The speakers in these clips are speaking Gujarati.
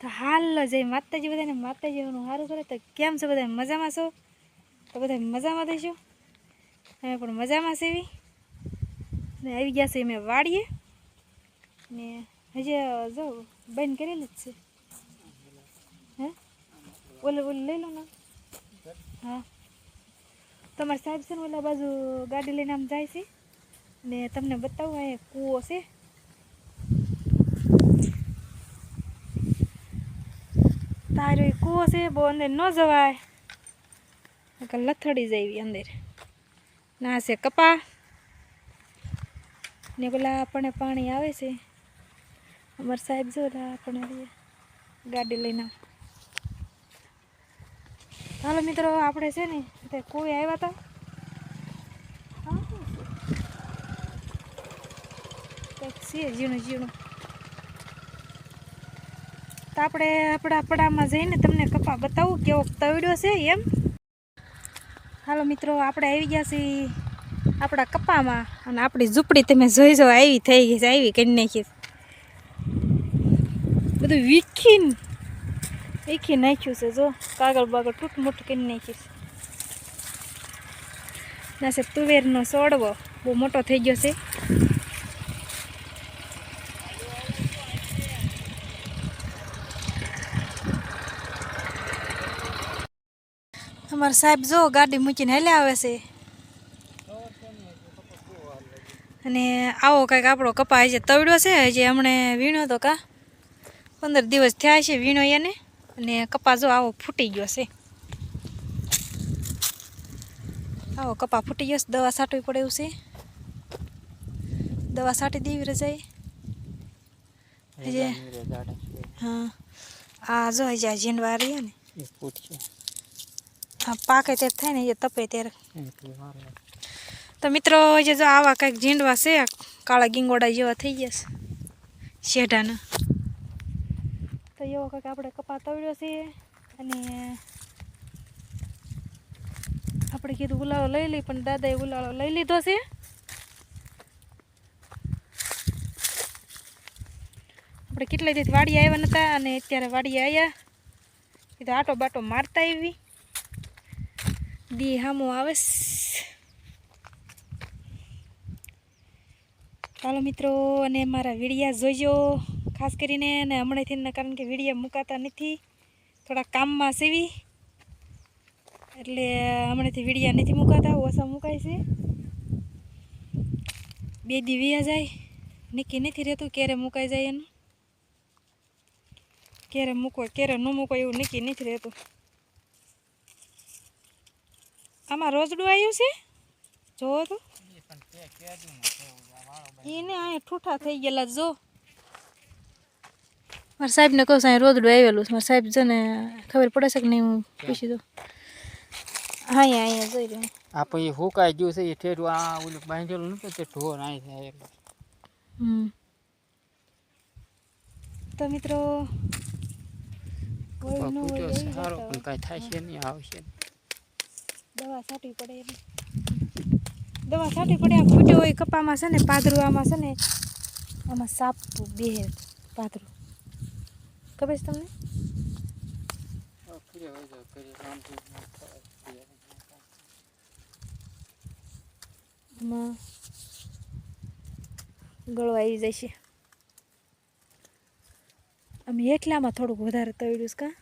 તો હાલ જય માતાજી, બધાને માતાજીનું સારું કરે તો કેમ છો બધા મજામાં છો? તો બધા મજામાં દઈશું અમે પણ મજામાં એવી. ને આવી ગયા છે અમે વાડીએ. ને હજી જો બંધ કરેલી જ છે. હે? ઓલે ઓલે લઈ લો ને. હા. તમારા સાહેબ છે ને ઓલા બાજુ ગાડી લઈને આમ જાય છે. ને તમને બતાવું, અહીંયા કૂવો છે તારો એ કૂવો છે બહુ અંદર ન જવાય. લથડી જાય અંદર. ના છે કપા. ને પેલા આપણને પાણી આવે છે. અમારા સાહેબ જો આપણે ગાડી લઈને હાલો મિત્રો, આપણે છે ને, તે કોઈ આવ્યા હતા છે, ઝીણું ઝીણું. તો આપણે આપણા પડામાં જઈને તમને કપા બતાવું કેવો તવડ્યો છે એમ. હાલો મિત્રો, આપણે આવી ગયા છીએ આપણા કપામાં અને આપણી ઝૂંપડી તમે જોઈ જો, આવી થઈ ગઈ છે, આવી કરી નાખી બધું વીખીને, વીખી નાખ્યું છે, જો, કાગળ બાગળ ટૂંક મોટું કરી નાખીશ ના છે તુવેરનો સોડવો બહુ મોટો થઈ ગયો છે. અમારા સાહેબ જો ગાડી મૂકીને હેલે આવે છે. અને આવો કંઈક આપણો કપા હજી તવડ્યો છે હજી હમણે વીણ્યો તો કા? પંદર દિવસ થયા છે વીણો એને અને કપા જો આવો ફૂટી ગયો છે. આવો કપા ફૂટી ગયો છે દવા છાંટવી પડે એવું છે. દવા છાંટી દેવી રજાઈ હજી હા. આ જો હજી આ ઝીંડવા રહી ને. આ પાકે ત્યારે થાય ને એ તપે ત્યારે. તો મિત્રો જે જો આવા કંઈક ઝીંડવા છે કાળા ગીંગોડા જેવા થઈ ગયા છે શેઢાના. તો એવો કંઈક આપણે કપા તવડ્યો છે અને આપણે કીધું ઉલાળો લઈ લઈ પણ દાદાએ ઉલાળો લઈ લીધો છે. આપણે કેટલા દિવસ વાડી આવ્યા નતા અને અત્યારે વાડી આવ્યા કીધું આટો બાટો મારતા આવી. દી હામો આવે. ચાલો મિત્રો, અને મારા વિડીયા જોઈજો. ખાસ કરીને અને હમણાંથી કારણ કે વિડીયા મુકાતા નથી. થોડા કામમાં સેવી. એટલે હમણાંથી વિડીયા નથી મુકાતા, ઓછા મુકાય છે. બે દી વ્યા જાય. નક્કી નથી રહેતું ક્યારે મુકાઈ જાય એનું. ક્યારે મૂકો ક્યારે ન મૂકો એવું નક્કી નથી રહેતું. આમાં રોજડું આવ્યું છે? જોવો તો. એને અહીંયા ઠૂઠા થઈ ગયેલા જો. મારા સાહેબને કહું છું અહીંયા રોજડું આવેલું છે. મારા સાહેબ છે ને ખબર પડે છે કે નહીં હું પૂછી દઉં. હા અહીંયા અહીંયા જોઈ રહ્યું આ પછી હુકાઈ ગયું છે એ ઠેઠું આ ઓલું બાંધેલું નતું તે ઢોર અહીં થાય એટલે હમ. તો મિત્રો સારો પણ કાંઈ થાય છે નહીં આવશે દવા છાંટવી પડે એટલે દવા છાંટવી પડે, આ ફૂટ્યો હોય કપામાં છે ને, પાદરું આમાં છે ને, આમાં સાપ બે પાદરું. ખબર છે તમને? આમાં ગળો આવી જાય છે અમે એટલામાં થોડુંક વધારે તળ્યું છે કા?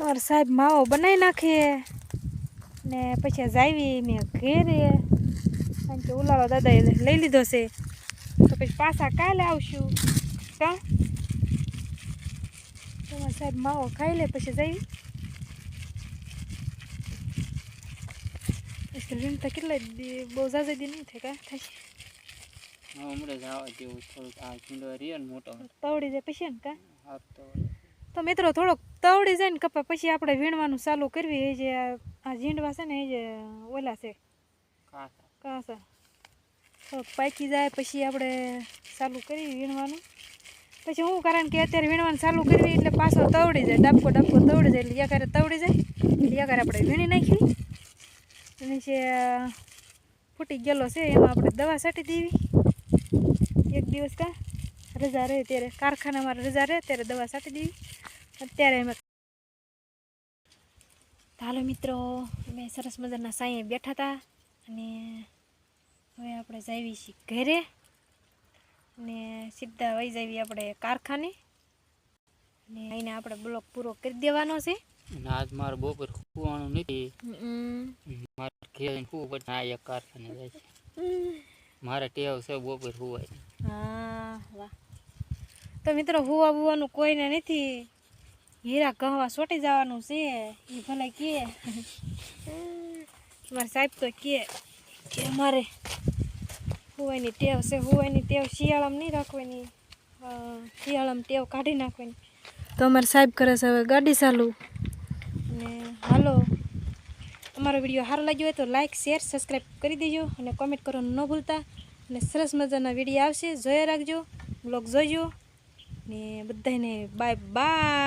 તમારા સાહેબ માવો બનાવી નાખીએ ને પછી જાવી મેં ઘેરે. કારણ કે ઉલાળો દાદાએ લઈ લીધો છે. તો પછી પાછા કાલે આવશું. કા? તમારા સાહેબ માવો ખાઈ લે પછી જાવી પછી રીમતા કેટલા બહુ ઝાઝા દી નહીં થાય કા? થશે હમણાં જ આવવા જેવું થોડુંક આ ચીંડો રહ્યો ને મોટો. તવડી જાય પછી ને કા? હા તો મિત્રો થોડોક તવડી જાય ને કપા પછી આપણે વીણવાનું ચાલુ કરવી. એ જે આ ઝીંડવા છે ને એ જે ઓલા છે. કાંસા. કાંસા. થોડોક પાકી જાય પછી આપણે ચાલુ કરી વીણવાનું. પછી હું કારણ કે અત્યારે વીણવાનું ચાલુ કરવી એટલે પાછો તવડી જાય. ડાબકો ડાબકો તવડી જાય એટલે યાકારે તવડી જાય. એટલે યાકારે આપણે વીણી નાખી અને જે ફૂટી ગયેલો છે એમાં આપણે દવા છાંટી દેવી. એક દિવસ કા રજા રહે ત્યારે કારખાનામાં રજા રહે ત્યારે દવા છાંટી દેવી. અત્યારે અમે હાલો મિત્રો અમે સરસ મજાના સાંયે બેઠા હતા અને હવે આપણે જાવી છીએ ઘરે અને સીધા વહી જાવી આપણે કારખાને. અને અહીંને આપણે બ્લોક પૂરો કરી દેવાનો છે. આજ મારે બપોર ખુવાનું નથી. મારે ઘેર શું પડે આ એક કારખાને જાય છે. મારે ટેવ છે બપોર ખુવાય. હા વાહ. તો મિત્રો હુવા બુવાનું કોઈને નથી. હીરા કહવા સોટી જવાનું છે. એ ભલે કે. મારા સાહેબ તો કે કે અમારે હુવાની ટેવ છે હુવાની ટેવ શિયાળામાં નહીં રાખવાની. શિયાળામાં ટેવ કાઢી નાખવાની. તો અમારે સાહેબ કરે છે હવે ગાડી ચાલુ. અને હાલો. અમારો વીડિયો સારો લાગ્યો હોય તો લાઇક શેર સબસ્ક્રાઈબ કરી દેજો અને કોમેન્ટ કરવાનું ન ભૂલતા. અને સરસ મજાના વીડિયો આવશે. જોયા રાખજો. બ્લોગ જોજો. ને બધાને બાય બાય